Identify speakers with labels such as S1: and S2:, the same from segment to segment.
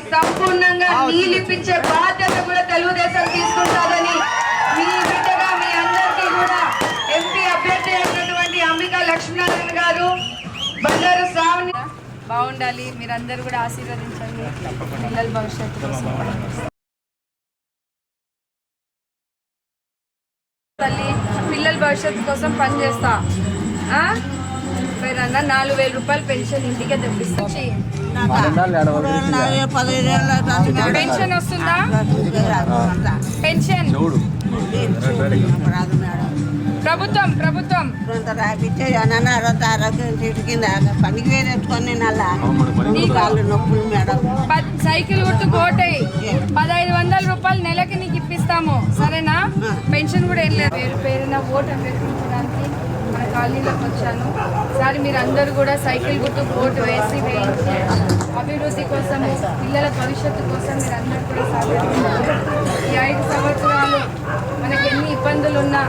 S1: నీళ్ళు ఇప్పించే బాధ్యత కూడా తెలుగుదేశం తీసుకుంటాదని మీ బిడ్డగా మీ అందరికీ కూడా ఎంపీ అభ్యర్థి అయినటువంటి అంబికా లక్ష్మీనారాయణ గారు బండారు శ్రావణి
S2: బాగుండాలి. మీరందరూ కూడా ఆశీర్వదించండి. పిల్లల భవిష్యత్తు కోసం. తల్లి పిల్లల భవిష్యత్తు కోసం పనిచేస్తా. మీరన్నా నాలుగు వేల రూపాయలు పెన్షన్ ఇంటికే తెప్పిస్తా. పెన్షన్ వస్తుందా? పెన్షన్. ప్రభుత్వం ప్రభుత్వం.
S3: రాపిచ్చే అనారోగ్య ఆరోగ్యం చెట్టు కింద పనికి వేరేసుకొని నొప్పులు మేడం.
S2: సైకిల్ గుర్తు కోటై పదహైదు వందల రూపాయలు నెలకి నీకు ఇప్పిస్తాము. సరేనా? పెన్షన్ కూడా ఏం లేదు. పేరు పేరున ఓటు అభ్యర్థించడానికి కాలనీలోకి వచ్చాను. సార్ మీరు అందరూ కూడా సైకిల్ గుర్తు ఓటు వేసి వేయించి అభివృద్ధి కోసం పిల్లల భవిష్యత్తు కోసం మీరు అందరూ కూడా సహకరించాలి. ఈ ఐదు సంవత్సరాలు ఇబ్బందులు ఉన్నా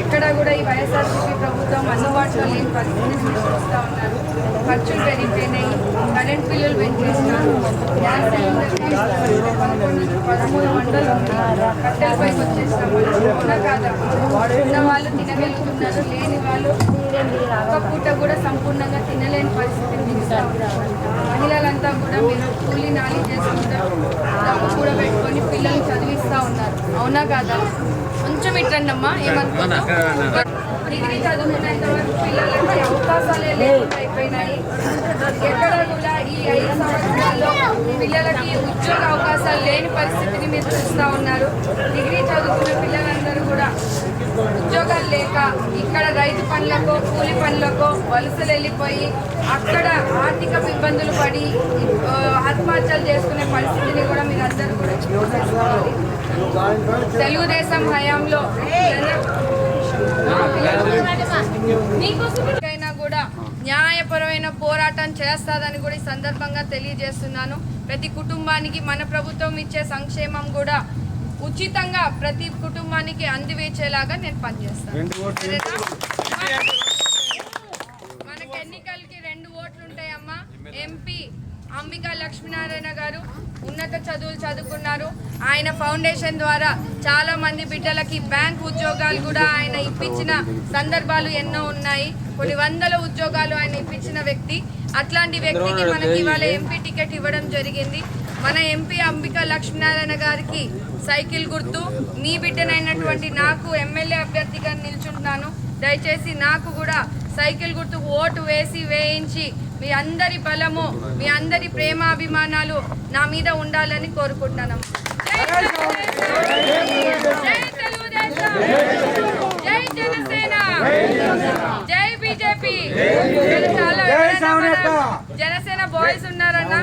S2: ఎక్కడా కూడా ఈ వైఎస్ఆర్సీపీ ప్రభుత్వం అందుబాటులో లేని పరిస్థితిని సృష్టిస్తూ ఉన్నారు. ఖర్చులు పెరిగిపోయినాయి కరెంట్ బిల్లులు పెంచేసినారు గ్యాస్ సిలిండర్ పదమూడు వందలు కట్టెలపైకి వచ్చేసినాం అవునా కాదా? ఉన్న వాళ్ళు తినగలుగుతున్నారు లేని వాళ్ళు ఒక పూట కూడా సంపూర్ణంగా తినలేని పరిస్థితిని మహిళలంతా కూడా మీరు కూలీ నాలి చేసుకుంటా డబ్బు కూడా పెట్టుకొని పిల్లల్ని చదివిస్తూ ఉన్నారు. అవునా కాదా? కొంచెం ఇట్టండి అమ్మా ఏమనుకున్నా డిగ్రీ చదువుకునేంత వరకు పిల్లలకి అవకాశాలే లేకుండా అయిపోయినాయి. ఎక్కడ కూడా ఈ ఐదు సంవత్సరాల్లో పిల్లలకి ఉద్యోగ అవకాశాలు లేని పరిస్థితిని మీరు చూస్తూ ఉన్నారు. డిగ్రీ చదువుకున్న పిల్లలందరూ కూడా పనులకో కూలి పనులకో వలసలు వెళ్ళిపోయి అక్కడ ఆర్థిక ఇబ్బందులు పడి ఆత్మహత్యలు చేసుకునే పరిస్థితిని కూడా మీరు అందరూ కూడా తెలుగుదేశం హయాంలో మీకోసమైనా కూడా న్యాయపరమైన పోరాటం చేస్తాదని కూడా ఈ సందర్భంగా తెలియజేస్తున్నాను. ప్రతి కుటుంబానికి మన ప్రభుత్వం ఇచ్చే సంక్షేమం కూడా ఉచితంగా ప్రతి కుటుంబానికి అందివేచేలాగా నేను పనిచేస్తాను. మనకి ఎన్నికలకి రెండు ఓట్లు ఉంటాయమ్మా ఎంపీ అంబికా లక్ష్మీనారాయణ గారు ఉన్నత చదువులు చదువుకున్నారు. ఆయన ఫౌండేషన్ ద్వారా చాలా మంది బిడ్డలకి బ్యాంక్ ఉద్యోగాలు కూడా ఆయన ఇప్పించిన సందర్భాలు ఎన్నో ఉన్నాయి. కొన్ని వందల ఉద్యోగాలు ఆయన ఇప్పించిన వ్యక్తి. అట్లాంటి వ్యక్తికి మనకి ఇవాళ ఎంపీ టికెట్ ఇవ్వడం జరిగింది. మన ఎంపీ అంబికా లక్ష్మీనారాయణ గారికి సైకిల్ గుర్తు. మీ బిడ్డనైనటువంటి నాకు ఎమ్మెల్యే అభ్యర్థిగా నిల్చుంటున్నాను. దయచేసి నాకు కూడా సైకిల్ గుర్తు ఓటు వేసి వేయించి మీ అందరి బలము మీ అందరి ప్రేమాభిమానాలు నా మీద ఉండాలని కోరుకుంటున్నాను జై జై బీజేపీ జనసేన బాయ్స్ ఉన్నారన్నా